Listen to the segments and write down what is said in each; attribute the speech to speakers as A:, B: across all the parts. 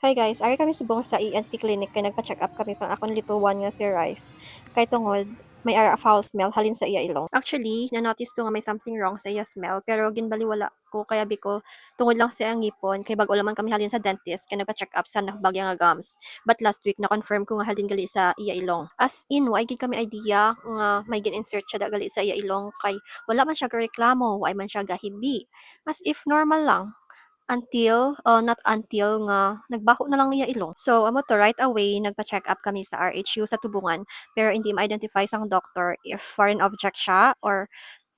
A: Hi guys, ari kami subong sa ENT clinic kay nagpa-check up kami sa akong lituwan nga si Rice. Kay tungod may ara foul smell halin sa iya ilong. Actually, na-notice ko nga may something wrong sa iya smell pero ginbaliwala ko kaya bi ko tungod lang sa iyang ngipon kay bag-o man kami halin sa dentist kay nagpa-check up sa nakabagya nga gums. But last week na confirm ko nga halin gali sa iya ilong. As in, why gid kami idea nga may gin-insert siya da gali sa iya ilong kay wala man siya gareklamo, why man siya gahibi. As if normal lang until uh, not until nga nagbaho na lang iya ilong. So amo to right away nagpa-check up kami sa RHU sa Tubungan pero hindi ma-identify sang doctor if foreign object siya or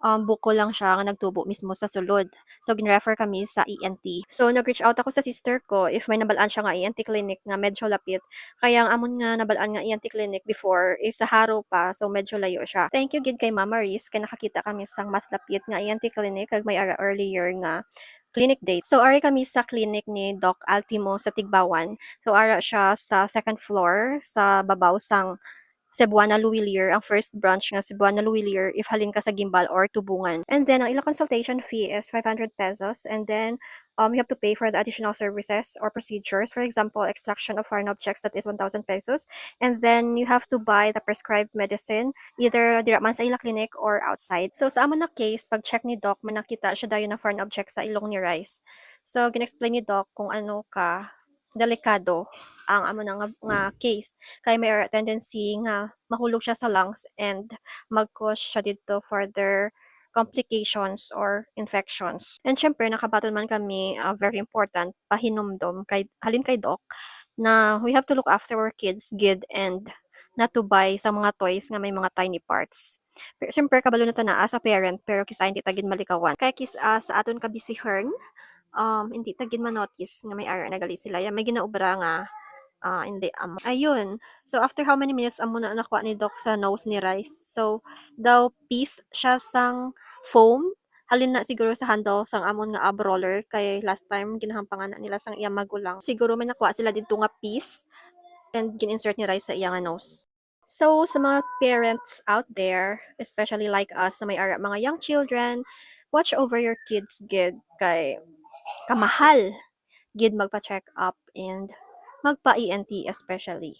A: um, buko lang siya nga nagtubo mismo sa sulod. So gin-refer kami sa ENT. So nag-reach out ako sa sister ko if may nabalaan siya nga ENT clinic nga medyo lapit. Kaya ang amon nga nabalaan nga ENT clinic before is sa Haro pa so medyo layo siya. Thank you gid kay Mama Riz kay nakakita kami sang mas lapit nga ENT clinic kag may ara earlier nga clinic date. So ari kami sa clinic ni Doc Altimo sa Tigbawan. So ara siya sa second floor sa babaw sang Cebuana Luwilier, ang first branch nga Cebuana Luwilier if halin ka sa Gimbal or Tubungan. And then ang ilang consultation fee is 500 pesos and then um, you have to pay for the additional services or procedures. For example, extraction of foreign objects that is 1,000 pesos. And then you have to buy the prescribed medicine either dira man sa ila clinic or outside. So sa amon na case, pag check ni Doc, man nakita siya dayon na foreign object sa ilong ni Rice. So gin-explain ni Doc kung ano ka delikado ang amo na nga, nga case kay may tendency nga mahulog siya sa lungs and mag-cause siya dito further complications or infections. And syempre, nakabaton man kami, uh, very important, pahinumdom, kay, halin kay Doc, na we have to look after our kids good and not to buy sa mga toys nga may mga tiny parts. Pero syempre, kabalo na ta na as a parent, pero kisa hindi tagin malikawan. Kaya kis uh, sa aton kabi si Hearn, um, hindi tagin manotice nga may ara na gali sila. Yan, may ginaubra nga Ah, hindi amo. Ayun. So after how many minutes amo na nakuha ni Doc sa nose ni Rice. So daw piece siya sang foam. Halin na siguro sa handle sang amon nga ab roller kay last time ginahampangan na nila sang iyang magulang. Siguro may nakuha sila dito nga piece and gin-insert ni Rice sa iyang nga nose. So sa mga parents out there, especially like us sa may ara mga young children, watch over your kids gid kay kamahal gid magpa-check up and magpa-ENT especially.